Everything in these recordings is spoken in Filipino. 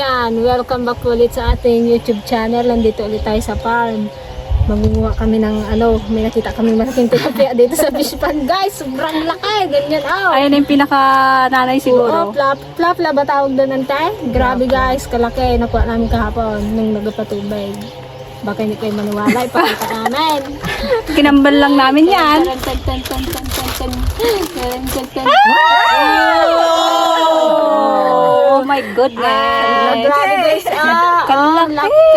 mga ka-dragon, ayan, welcome back ulit sa ating YouTube channel. Nandito ulit tayo sa farm. Mangunguha kami ng ano, may nakita kami malaking tilapia dito sa fish pond. Guys, sobrang laki, ganyan oh. Ayun yung pinaka nanay Oo, siguro. plap, plap la ba tawag doon nante? Grabe guys, kalaki. Nakuha namin kahapon nung nagpatubig. Baka hindi kayo maniwala, ipakita namin. Kinambal lang namin yan. Tan, tan, tan, tan, tan, tan. Tan, tan, tan. Oh my Ah, goodness. grabe guys. Ah, oh, laki.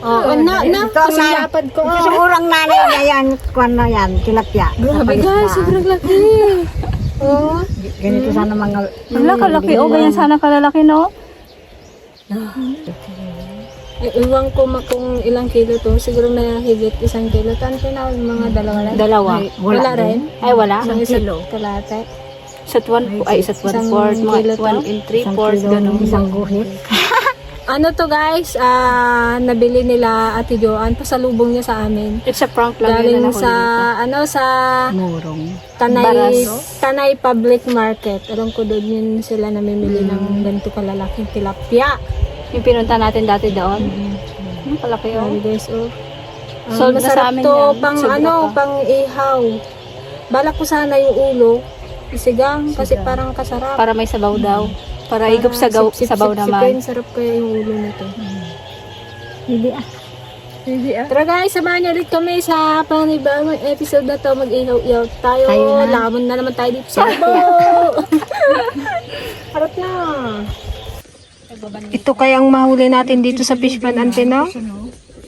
Oh, na, na, kusilapad ko. Ito sa urang nanay na yan, kwan na yan, tilapia. Grabe guys, sobrang laki. Oh. Ganito sana mga... Wala kalaki. O, ganyan sana kalalaki, no? Ay, iwan ko ma kung ilang kilo to. Siguro na higit isang kilo. Tanto na mga dalawa lang. Dalawa. Ay, wala, rin. Ay, wala. Isang kilo. Kalate. Isa't one, ay, isa't one Isang fourth, kilo mga to? one in three kilo, ganun. Isang guhit. Ano to guys, ah nabili nila Ate Joanne, pasalubong niya sa amin. It's a prank lang Galing yun na sa, ano, sa Murong. Tanay, Baras. Tanay Public Market. Alam ko doon yun sila namimili ng ganito kalalaking tilapia. Yung pinunta natin dati doon. Hmm, kalaki oh. Grabe guys, oh. Ah, Sold na masarap sa amin to, yan. pang Sobra ano, pa. pang ihaw. Balak ko sana yung ulo, isigang, kasi parang kasarap. Para may sabaw daw. Para higop sa gaw, Sip, sip, sabaw sip, naman. sipin, sarap kaya yung ulo nito. Hindi ah. Hindi ah. Tara guys, samahan niyo ulit kami sa panibagong episode na to. Mag-ihaw-ihaw tayo. Tayo na. Lamon na naman tayo dito sa Cebu. Harap na. Ito kayang mahuli natin dito sa fish pan antena.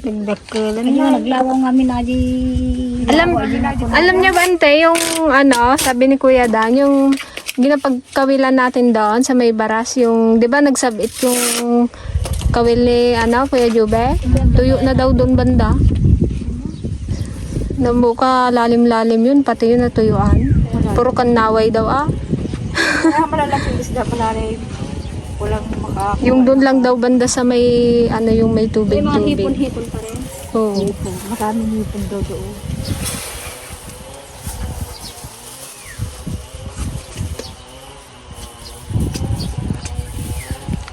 Nagdakalan Ayun, naglawang kami na di... Alam, alam niya ba ante, yung ano, sabi ni Kuya Dan, yung ginapagkawilan natin doon sa may baras, yung, di ba nagsabit yung kawil ni, ano, Kuya Jube? Tuyo na daw doon banda. Nabuka lalim-lalim yun, pati yun natuyuan. Puro kanaway daw ah. Kaya malalaking isda pala rin. Walang maka... Yung doon lang daw banda sa may, ano, yung may May mga tubig-tubig. hipon-hipon pa rin. Oo. Maraming hipon daw doon.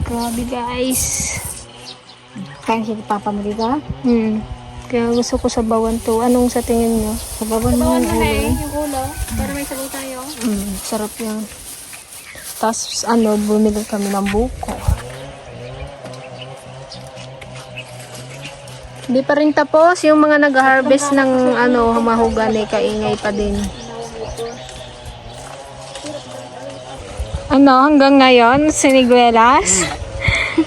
Grabe guys. Kaya si Papa mo dito ah. Hmm. Kaya gusto ko sa bawan to. Anong sa tingin nyo? Sa baba mo yung ulo. yung ulo. Para may sabaw tayo. Mm, sarap yan. Tapos ano, bumili kami ng buko. Hindi pa rin tapos. Yung mga nag-harvest ng ano, mahugani, kaingay pa din. Ano, hanggang ngayon, siniguelas?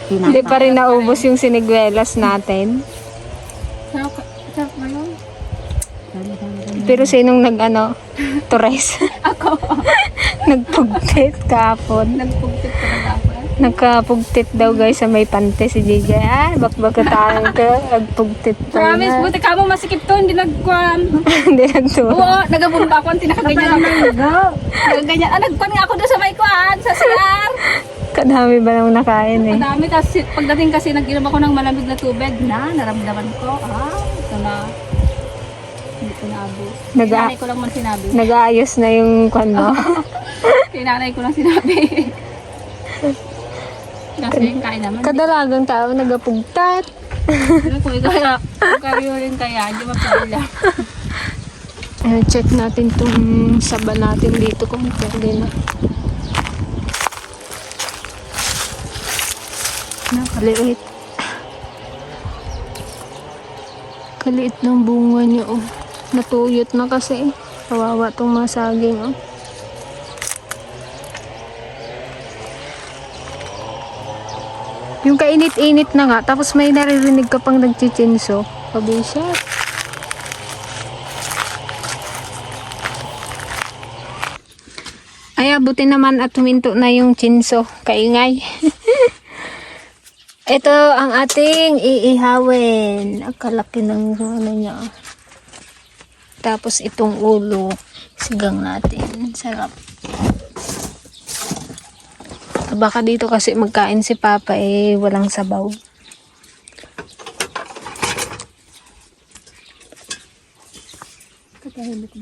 Hindi pa rin naubos yung siniguelas natin. Pero sinong nag ano, tures? Ako. Nagpugtit kapon. Nagpugtit ka na ako. Nagkapugtit daw guys sa may pante si JJ. Ah, bakbakataan ka. Nagpugtit pa Promise, na. buti ka mo masikip to, hindi nagkuhan. Hindi nagturo. Oo, nagabumba ako, tinakaganyan ako. Nagaganyan. Ah, nagkuhan nga ako doon sa may kuhan, sa CR. Kadami ba nang nakain eh. Madami, tapos pagdating kasi nag-inom ako ng malamig na tubig na, naramdaman ko, ah, ito na. Hindi ko naabot. Naga- Sinanay ko lang man sinabi. Nag-aayos na yung kwan mo. Sinanay ko lang sinabi. kasi kain naman. Kadalagang tao nagapugtat. Kung ikaw kung kayo rin kaya, di mapagila. Eh, check natin tong saba natin dito kung pwede na. Nakaliit. Kaliit ng bunga niya oh. Natuyot na kasi. Kawawa tong mga saging oh. Yung kainit-init na nga, tapos may naririnig ka pang nagchichinso. Pabisat. Ay, abuti naman at huminto na yung chinso. Kaingay. Ito ang ating iihawin. Ang kalaki ng ano niya. Tapos itong ulo. Sigang natin. Sarap. Baka dito kasi magkain si Papa eh walang sabaw.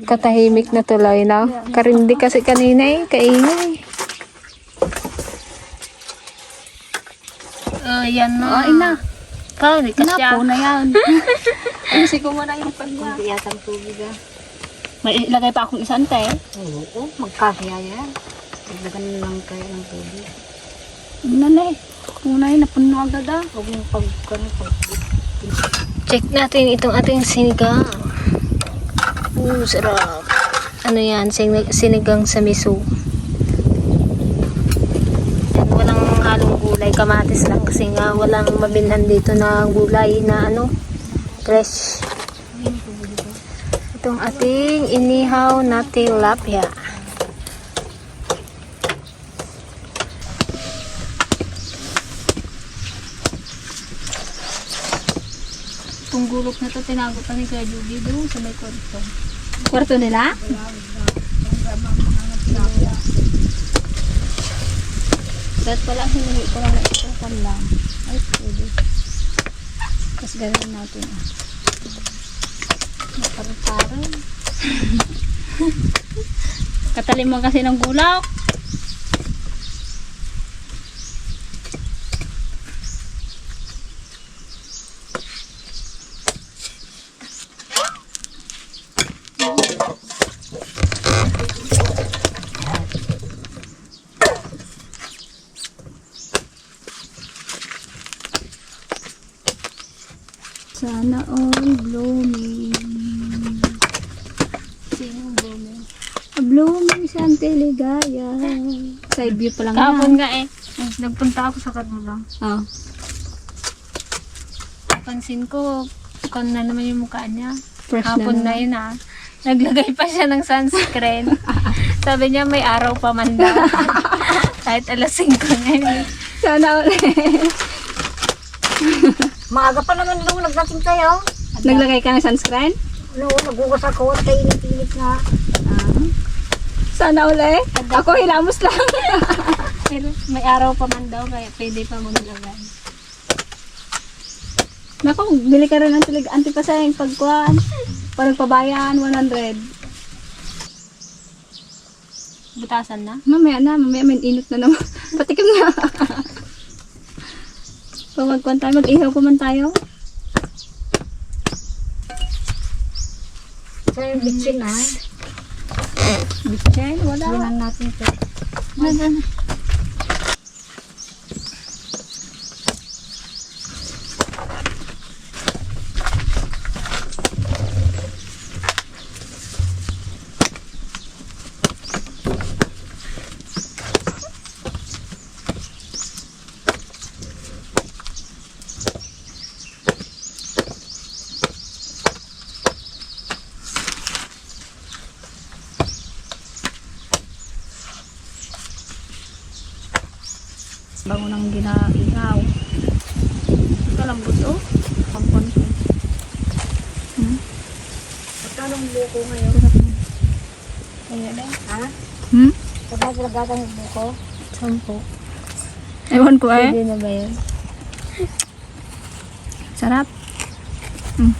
Katahimik na tuloy na. Karindi kasi kanina eh, kaingay. Ayan na. Ay na. Kali ka siya. Napo na yan. Ayusin ko muna yung panya. Hindi yata ang tubig ah. May ilagay pa akong isang te. Oo, magkakaya yan. Na lang kaya ng tubig. Ano na eh. Una yun, napuno agad ah. Huwag yung pag, ano, pag, Check natin itong ating sinigang. Oo, sarap. Ano yan? Sinig sinigang sa miso. Yan, walang halong gulay. Kamatis lang kasi nga walang mabilhan dito na gulay na ano, fresh. Itong ating inihaw na tilapia. Itong gulok na to, tinago pa ni Kuya Juby doon sa may kwarto. Kwarto nila? Dahil pala, hiningi ko lang na ito lang. Ay, pwede. Tapos gawin natin. ah. Makarang-karang. Katalim mo kasi ng gulak. Side view pa lang Kahapon yan. nga eh. Nagpunta ako sa kanila. Oh. Pansin ko, kan na naman yung mukha niya. Fresh Hapon na na. yun ah. Naglagay pa siya ng sunscreen. Sabi niya may araw pa man daw. Kahit alas 5 na yun. Sana ulit. Maaga pa naman nung nagdating tayo. Naglagay ka ng sunscreen? No, nagugas ako at init-init nga. Sana ulit. Ako hilamos lang. Pero may araw pa man daw, kaya pwede pa maglagay. Naku, bili ka rin ng tulig antipasayang pagkuhan. Parang pabayan, 100. Butasan na? Mamaya na, mamaya may init na naman. Patikim na. Magkuhan tayo, mag-ihaw pa man tayo. Sa yung bitsin ha. Bitchen, wala. Sinan natin ito. Wala na. Bango ng ginaihaw. Ito lang buto. Pampon ko. Hmm? Magkanong buko ngayon? Ayan na. Ha? Hmm? Yung buko? Sampo. Ewan ko eh. Pwede na ba yan? Sarap. Hmm.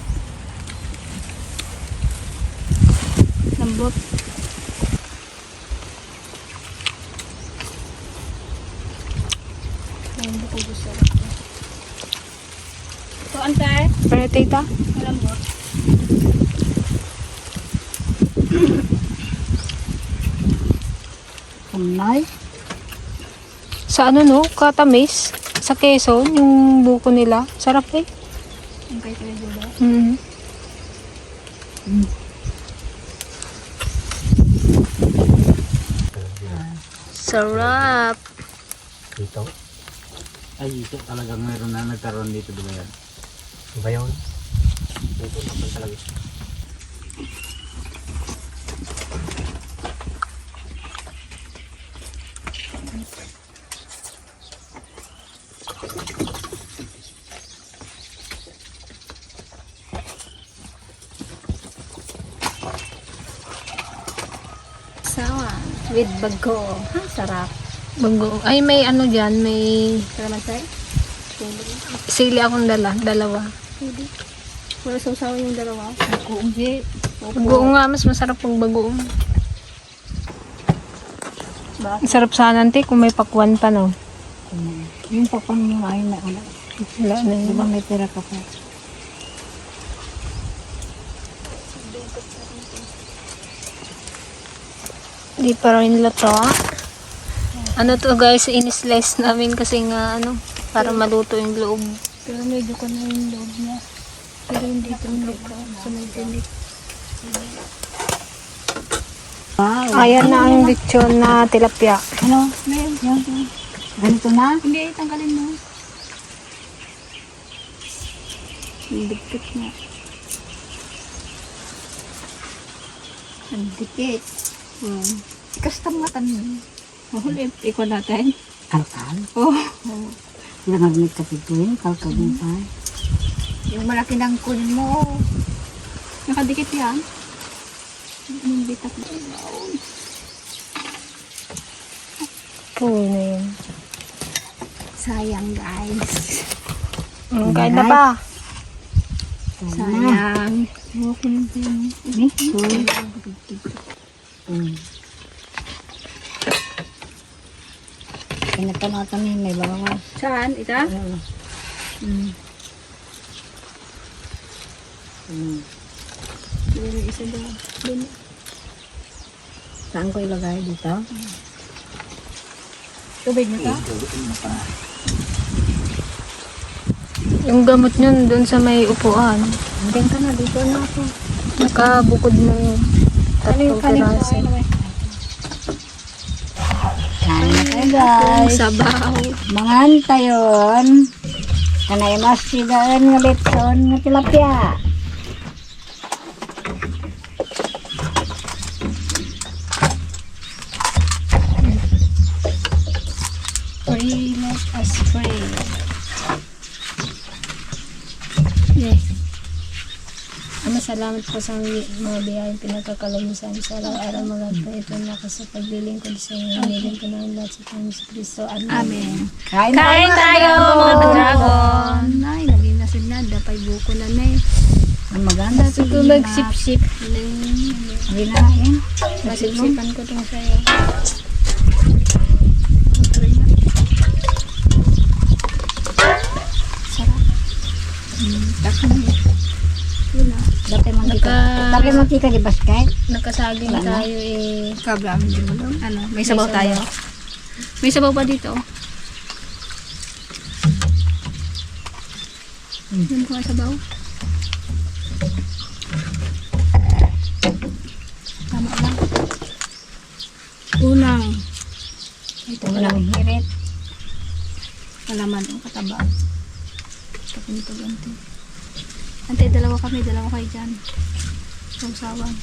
Lambot. Ayun, buko gusto. So, antay. Pero tita, Lambot. Umay. sa ano no, katamis, sa Quezon, yung buko nila, sarap eh. Ang kay Kuya Judo. Mm. Sarap. Dito? Ay, ito talagang meron na nagkaroon dito, di ba yan? Ba yun? Dito na pa talaga. Sawa. With bago. Ha, sarap. Bago. Ay, may ano dyan, may Kalamansi? sili akong dala, dalawa. Pwede. Wala sausawa yung dalawa. Buko di. Bagoong nga, mas masarap pag bagoong. Masarap sana, ante, kung may pakwan pa, no? Yung papang yung ay na ano. Wala na Di yun. ba may tira ka pa? Di pa rin luto. Ano to guys, in-slice namin kasi nga ano, para maluto yung loob. Pero medyo ko na yung loob niya. Pero hindi ito yung loob ko. Sa may tinik. Wow. Ayan na ang lechon na tilapia. Ano? Yan. Ganito na? Hindi, tanggalin mo. Ang dikit na. Ang dikit. Hmm. Kasta mga tanong. Mahuli, ikaw natin. Kalkal. Oh. Sila nag-meet ka dito eh. Kalkal din pa. Yung malaki ng kunin mo. Nakadikit yan. Yung bitak ilaw. Uy na yun. Sayang guys. Mm, kain na pa. Sayang. Okay yun. Ni? Mm. Pinagtanong ni may bawas. Saan? Ita? Mm. Mm. Meron isa doon. Doon. Saan ko ilagay dito? Tubig na ka? Yung gamot nyo doon sa may upuan. Ka na dito na ako. Nakabukod na yun. Tatlong piraso. Kayo guys. Sabaw. Mangan tayon. Kanay mas sigaan nga litson nga tilapia. Salamat po sa mga biyayang pinagkakalamusan sa araw-araw mga po ito na kasi paglilingkod sa inyo. Hiniling ko ng lahat sa Panginoon sa Kristo. Amen. Amen. Kain na Kain tayo, mga dragon. Ay, naging nasin na. Dapay buko na na eh. Ang maganda ko magsip-sip. Hindi na yan. Masipsipan ko itong sa'yo. Na. Sarap. Mm, takot na. Wala. Dati mantika. Naka- Dati mantika di basket. Nakasaging tayo eh. Kabla, hindi mo lang. Ano, may sabaw tayo. May sabaw pa dito. Hmm. Yan ko ang sabaw. Tama lang. Unang. Ito pala. Unang hirit. Kalaman ang kataba. Tapos nito ganito. Ante, dalawa kami. Dalawa kayo dyan. Sausawan.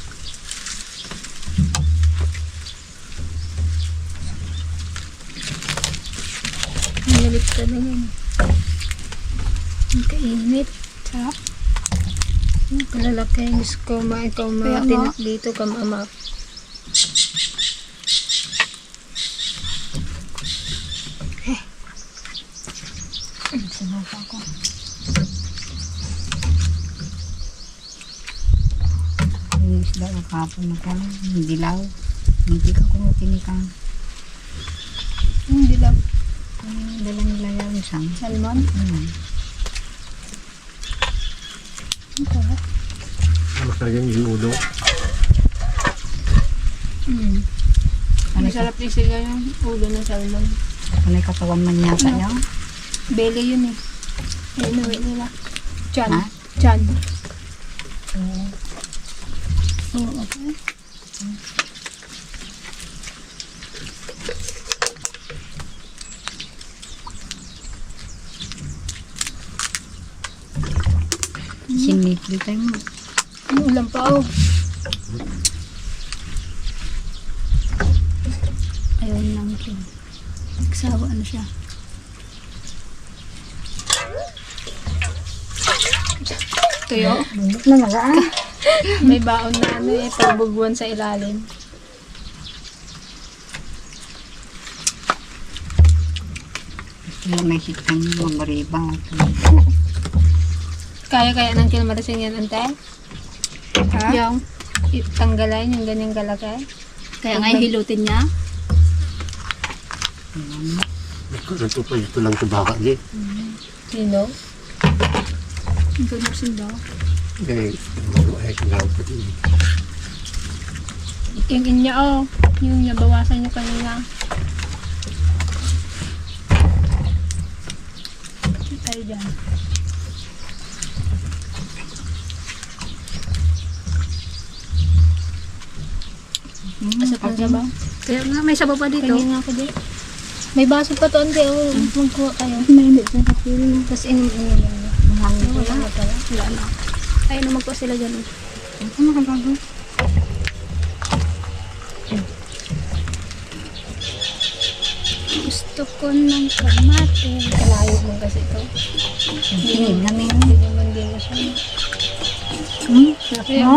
Nalit ka na yun. Ang kainit. Sarap. Ang kalalaki. Gusto ko ma ikaw Kaya nga. matinak dito ka mama. Sinuka ko. Yung kapon na ko. Yung dilaw. Hindi ka kumukinikang. Hindi lang. Yung dala nila yung isang. Salmon. Hmm. Mas lagyan yung ulo. Mm. Ano Masarap din sila yung ulo ng salmon. Ano yung katawan man yata Ano? Belly yun eh. Inuwi nila. Chan. Ha? Chan. Oo. Okay. Sinitli tayo mo. Ang ulam pa oh. Ayaw lang kin. Nagsawa na siya. Tuyo? Bundok na nagaan. May baon na ano eh. Pabugwan sa ilalim. Sila may hitang mga mariba. Kaya-kaya ng kilmarasin yan, ante? Ha? Yung tanggalan yung ganyang galakay. Kaya nga hilutin niya. Nagtupay ito lang sa baka di. Sino? Ito nursing daw. Yung inya oh. Yung nabawasan niyo kanina. Tayo dyan. Asa pa sa ba? Kaya nga, may sabaw pa dito. Tingin nga ako di. May baso pa to, ante. Oh, magkuha kayo. Mainit na kapil. Tapos inom-inom. Mahangin ko Wala lang. na. Wala na. Ay, ano magpa sila dyan. eh. Ano? Gusto ko ng kamate. Kalayo mo kasi ito. Tingin namin. Hindi naman din mo siya. Hmm? Sarap nga.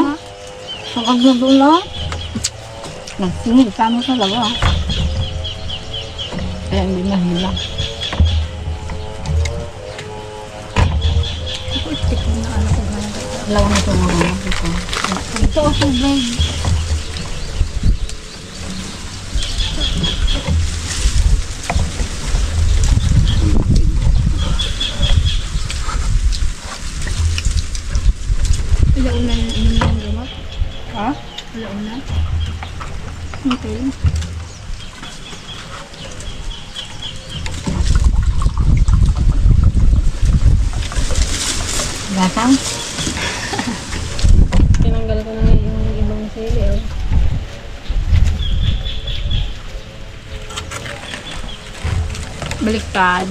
Sa kagdudulo? Nagtingin ka mo talaga. Kaya hindi mahila. Alam mo ito mga ito. Ito ako, babe. Wala una yung inom ng gamot. Ha? Wala una. Okay. Tinanggal ko na nga yung ibang sili. Oh. Baliktad.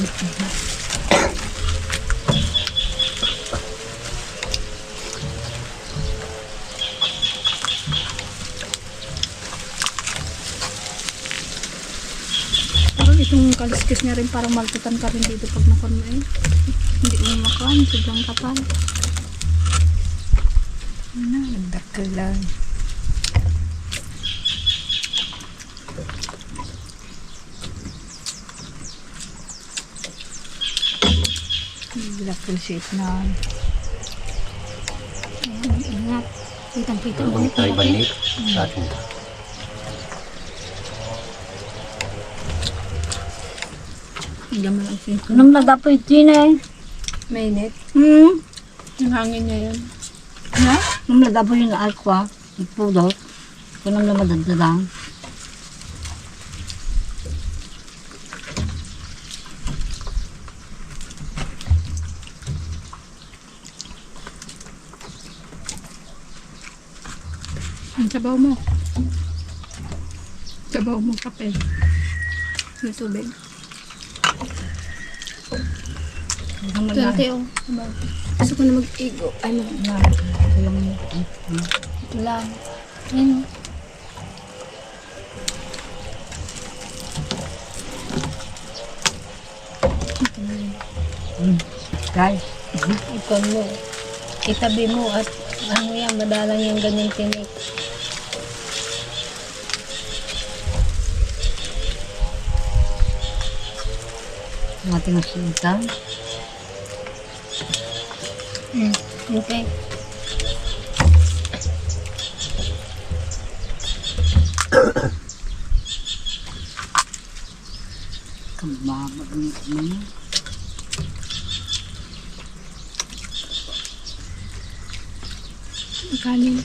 Parang itong kaliskis niya rin parang malpitan ka rin dito pag eh. Hindi mo makuha, sobrang kapal. Ano, nagdakil lang. Nagdakil siya na. Ayan, ingat. Kitang-kita mo. Balik tayo balik sa atin. Hanggang mo lang siya. Anong nagapoy din eh? Mainit. Hmm? Yung hangin niya yun. Na? Anong nagapoy yung aqua? Sabaw mo. Sabaw mo kape. May tubig. Ate oh. Sabaw. Gusto ko na mag-igo. Ano? Ito lang. Ito lang. Ayun oh. Guys. Ikon mo. Itabi mo at ano yan, madalang yung ganyang tinik. Ang ating masinta. Mm. Okay. Kababag ni ano. Kanin.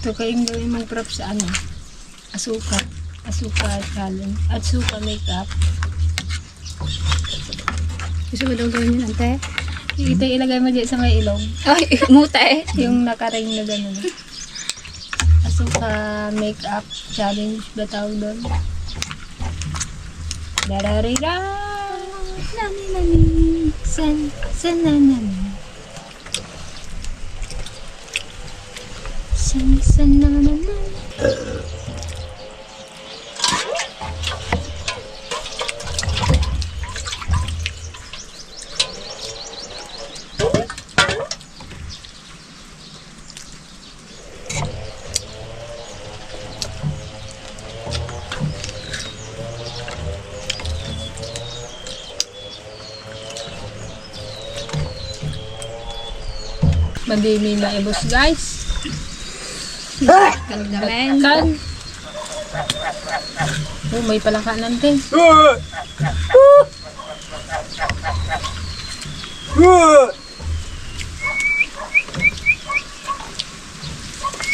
Ito kayong gawin mong prop sa ano? Asukal. Asukal challenge. At suka makeup. Gusto mo daw gawin yun, ante? Ito ilagay mo dyan sa may ilong. Ay, muta eh. Yung nakaring na gano'n. Asuka makeup challenge ba tawag doon? Dararira! Nani nani! San, san na nani! San, san na! Madimi na ibos guys. Kalagamen. Kan, Oh, may palakanan din.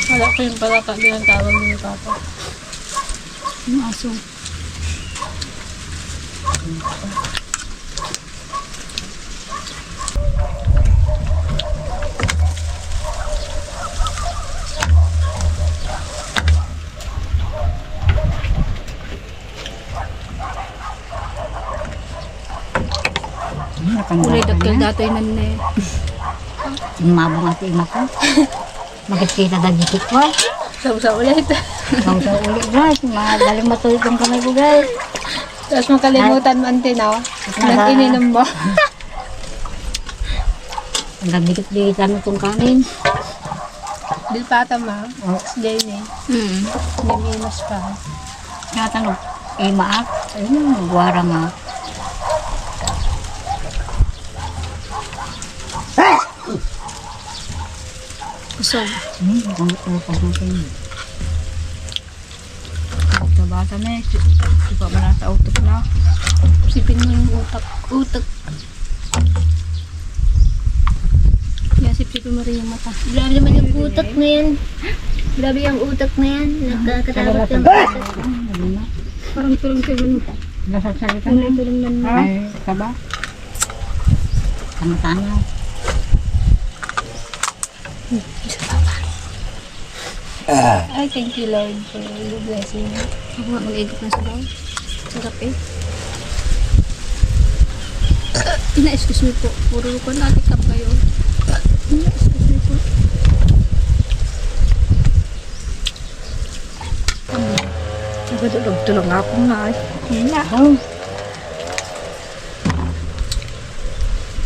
Wala ko yung palaka din ang tawag ni Papa. Yung aso. Kulay dakil datoy nan ne. Mabong natin ako. Magkita na dikit ko. Sa ulit. Kung sa uli guys, magaling matuloy kong kamay ko guys. Tapos makalimutan mo ante na. Nang ininom mo. Hanggang dikit-dikit kami kong kanin. Dilpata ma. Oh. Jane Hmm. Niminos pa. Natanong, eh maak. Ayun, guwara nga. Kusog. Hmm, ang upag natin. Nabasa na eh. Di ba manata utok na? Sipin mo yung utak. Utak. Yan, sipsipin mo rin yung mata. Grabe naman yung utak na yan. Grabe yung utak na yan. Nagkakatakot yung utak. Parang tulong tulong. Nasa salita Tulong tulong mo. Ay, kaba? Tama-tama. Ay, thank you Lord for the blessing. Ako nga mag-igop ng sabaw. Sarap eh. Ina, excuse me po. Puro ko natin kap kayo. Ina, excuse me po. Nagdulog-tulog ako nga. Hina. Oh,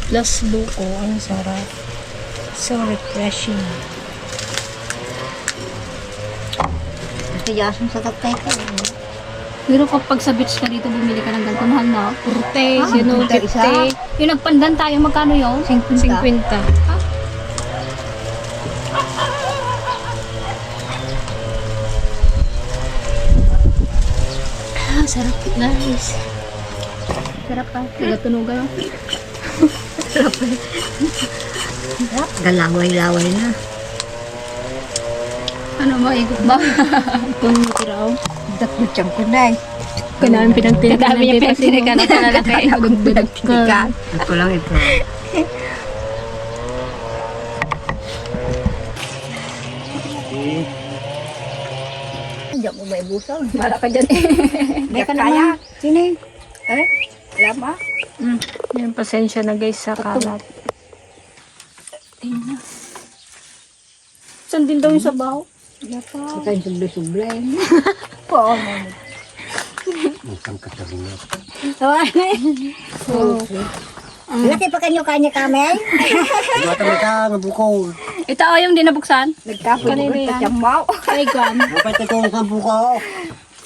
Plus buko, ang sarap. So refreshing. Tiyasan sa tatay ko. Pero kapag sa beach ka dito, bumili ka ng ganito, mahal na. Purte, Ah, sino purte isa? Yung nagpandan tayo, magkano yun? 50. Ah, sarap. Nice. Sarap ka. Nagatunugan. Galaway-laway na. Ano mo, igop ba? Kung tiraw. Datbutsyang ko na eh. Kanamin pinagtinikan Dami niya pinagtinikan ang palalaki. Pinagtinikan. Ako lang ito. Diyan mo may busaw. Para ka dyan eh. Hindi ka kaya. Sini. Eh? Alam mo? Yan, pasensya na guys sa kalat. Saan din daw yung sabaw? Ikaw yung subli-sublay. Oo. Isang katarungan. Laki pa kanyo kanya kami. Bata may ka, nga buko. Ito o yung di nabuksan. Nagkapoy mo Kanina yan. tiyamaw. Ay, Gwan. Dapat ito sa buko.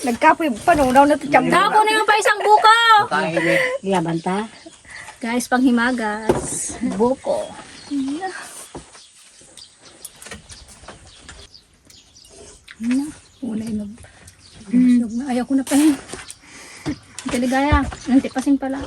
Nagkapoy panunaw na ito tiyamaw. Kako na yung pa isang buko! Kain. Laban ta. Guys, panghimagas. Buko. Una yung nag... Busog na. Ayaw ko na pa yun. Kaligaya. Nanti pasing pala.